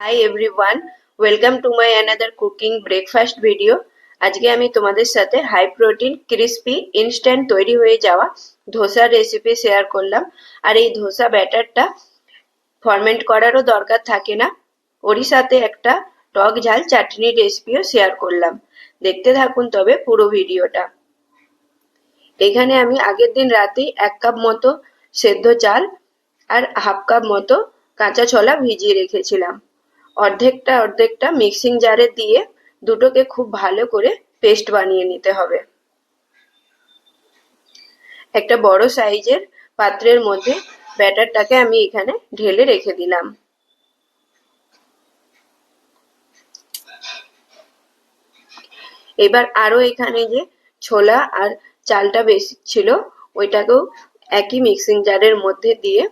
Hi everyone welcome to my another cooking breakfast video আজকে আমি তোমাদের সাথে হাই প্রোটিন ক্রিস্পি ইনস্ট্যান্ট তৈরি হয়ে যাওয়া ধোসার রেসিপি শেয়ার করলাম। আর এই ধোসা ব্যাটারটা ফরমেন্ট করারও দরকার থাকে না। ওরই সাথে একটা টক ঝাল চাটনির রেসিপিও শেয়ার করলাম। দেখতে থাকুন তবে পুরো ভিডিওটা এখানে আমি আগের দিন রাতেই এক কাপ মতো সেদ্ধ চাল আর হাফ কাপ মতো কাঁচা ছোলা ভিজিয়ে রেখেছিলাম। অর্ধেকটা অর্ধেকটা মিক্সিং জারে দিয়ে দুটোকে খুব ভালো করে পেস্ট বানিয়ে নিতে হবে। একটা বড় সাইজের পাত্রের মধ্যে ব্যাটারটাকে আমি এখানে ঢেলে রেখে দিলাম। এবার আরও এখানে যে ছোলা আর চালটা বেশি ছিল, ওইটাকেও একই মিক্সিং জারের মধ্যে দিয়ে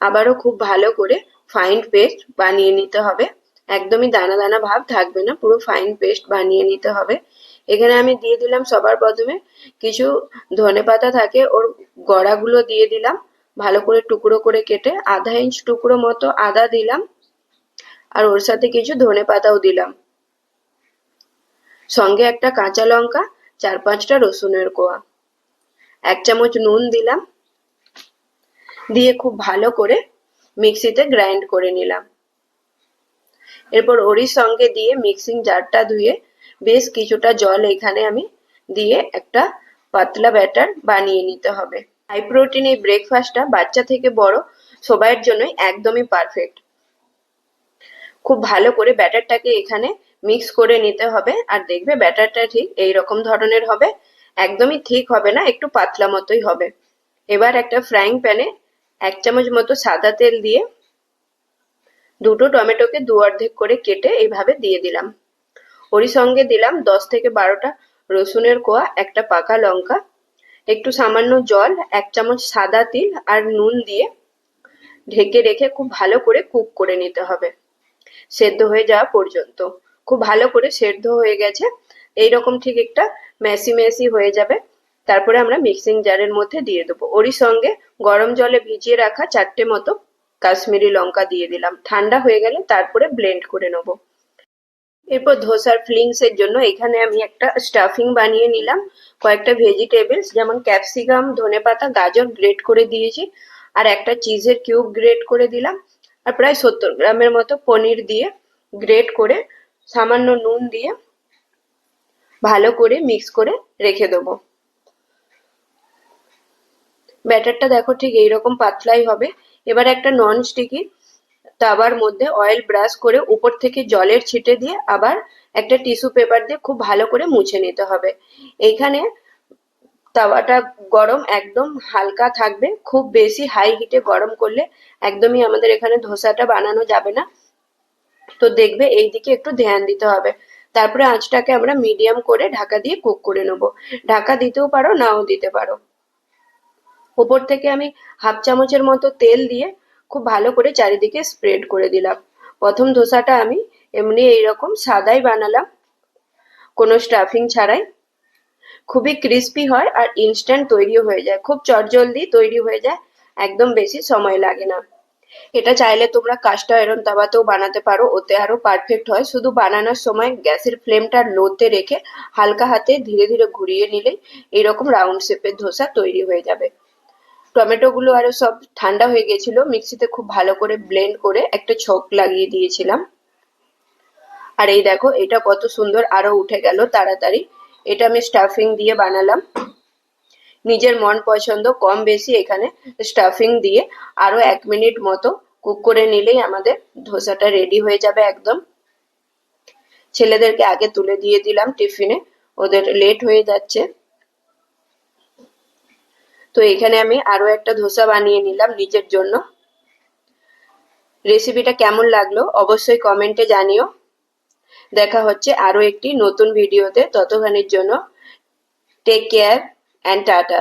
আবারও খুব ভালো করে ফাইন পেস্ট বানিয়ে নিতে হবে। একদমই দানা দানা ভাব থাকবে না, পুরো ফাইন পেস্ট বানিয়ে নিতে হবে। এখানে আমি দিয়ে দিলাম সবার প্রথমে কিছু ধনে পাতা থাকে, ওর গড়াগুলো দিয়ে দিলাম, ভালো করে টুকরো করে কেটে আধা ইঞ্চ টুকরো মতো আদা দিলাম, আর ওর সাথে কিছু ধনে পাতাও দিলাম। সঙ্গে একটা কাঁচা লঙ্কা, চার পাঁচটা রসুনের কোয়া, এক চামচ নুন দিলাম। দিয়ে খুব ভালো করে মিক্সিতে গ্রাইন্ড করে নিলাম। এরপর ওরই সঙ্গে দিয়ে মিক্সিং জারটা ধুয়ে বেশ কিছুটা জল এখানে আমি দিয়ে একটা পাতলা ব্যাটার বানিয়ে নিতে হবে। হাই প্রোটিন এই ব্রেকফাস্টটা বাচ্চা থেকে বড় সবাইয়ের জন্যই একদমই পারফেক্ট। খুব ভালো করে ব্যাটারটাকে এখানে মিক্স করে নিতে হবে আর দেখবে ব্যাটারটা ঠিক এই রকম ধরনের হবে। একদমই ঠিক হবে না, একটু পাতলা মতোই হবে। এবার একটা ফ্রাইং প্যানে এক চামচ মতো সাদা তেল দিয়ে দুটো টমেটোকে দু অর্ধেক করে কেটে এইভাবে দিয়ে দিলাম। ওরই সঙ্গে দিলাম দশ থেকে বারোটা রসুনের কোয়া, একটা পাকা লঙ্কা, একটু সামান্য জল, এক চামচ সাদা তিল আর নুন দিয়ে ঢেকে রেখে খুব ভালো করে কুক করে নিতে হবে। সেদ্ধ হয়ে যাওয়া পর্যন্ত। খুব ভালো করে সেদ্ধ হয়ে গেছে। এইরকম ঠিক একটা ম্যাসি ম্যাসি হয়ে যাবে। তারপরে আমরা মিক্সিং জারের মধ্যে দিয়ে দেবো। ওরই সঙ্গে গরম জলে ভিজিয়ে রাখা চারটে মতো কাশ্মীরি লঙ্কা দিয়ে দিলাম। ঠান্ডা হয়ে গেলে তারপরে ব্লেন্ড করে নেব। এরপর ধোসার ফিলিংস এর জন্য এখানে আমি একটা স্টাফিং বানিয়ে নিলাম। কয়েকটা ভেজিটেবলস যেমন ক্যাপসিকাম ধনে পাতা, গাজর গ্রেট করে দিয়েছি। আর একটা চিজের কিউব গ্রেট করে দিলাম। আর প্রায় সত্তর গ্রামের মতো পনির দিয়ে গ্রেট করে সামান্য নুন দিয়ে ভালো করে মিক্স করে রেখে দেবো। ব্যাটারটা দেখো ঠিক এইরকম পাতলাই হবে। এবার একটা নন স্টিকি তাওয়ার মধ্যে অয়েল ব্রাশ করে উপর থেকে জলের ছিটে দিয়ে আবার একটা টিস্যু পেপার দিয়ে খুব ভালো করে মুছে নিতে হবে। এইখানে তাওয়াটা গরম একদম হালকা থাকবে। খুব বেশি হাই হিটে গরম করলে একদমই আমাদের এখানে ধোসাটা বানানো যাবে না। তো দেখবে এই দিকে একটু ধ্যান দিতে হবে। তারপরে আঁচটাকে আমরা মিডিয়াম করে ঢাকা দিয়ে কুক করে নেব। ঢাকা দিতেও পারো, নাও দিতে পারো। ওপর থেকে আমি হাফ চামচের মতো তেল দিয়ে খুব ভালো করে চারিদিকে স্প্রেড করে দিলাম। প্রথম ধোসাটা আমি এমনি এইরকম সাদাই বানালাম, কোনো স্টাফিং ছাড়াই। খুবই ক্রিস্পি হয় আর ইনস্ট্যান্ট তৈরিও হয়ে যায়, খুব চটজলদি তৈরি হয়ে যায়, একদম বেশি সময় লাগে না। এটা চাইলে তোমরা কাস্টা আয়রন তাওয়াতেও বানাতে পারো, ওতে আরও পারফেক্ট হয়। শুধু বানানোর সময় গ্যাসের ফ্লেমটা লোতে রেখে হালকা হাতে ধীরে ধীরে ঘুরিয়ে নিলেই এরকম রাউন্ড শেপের ধোসা তৈরি হয়ে যাবে। টমেটোগুলো আরও সব ঠান্ডা হয়ে গেছিল। মিক্সিতে খুব ভালো করে ব্লেন্ড করে একটা ছক লাগিয়ে দিয়েছিলাম। আর এই দেখো, এটা কত সুন্দর আরও উঠে গেল তাড়াতাড়ি। এটা আমি স্টাফিং দিয়ে বানালাম। নিজের মন পছন্দ কম বেশি এখানে স্টাফিং দিয়ে। আরও এক মিনিট মতো কুক করে নিলেই আমাদের ধোসাটা রেডি হয়ে যাবে একদম। ছেলেদেরকে আগে তুলে দিয়ে দিলাম টিফিনে ওদের লেট হয়ে যাচ্ছে। তো এখানে আমি আরও একটা ধোসা বানিয়ে নিলাম নিজের জন্য। রেসিপিটা কেমন লাগল অবশ্যই কমেন্টে জানিও। দেখা হচ্ছে আরও একটি নতুন ভিডিওতে ততক্ষণের জন্য টেক কেয়ার অ্যান্ড টাটা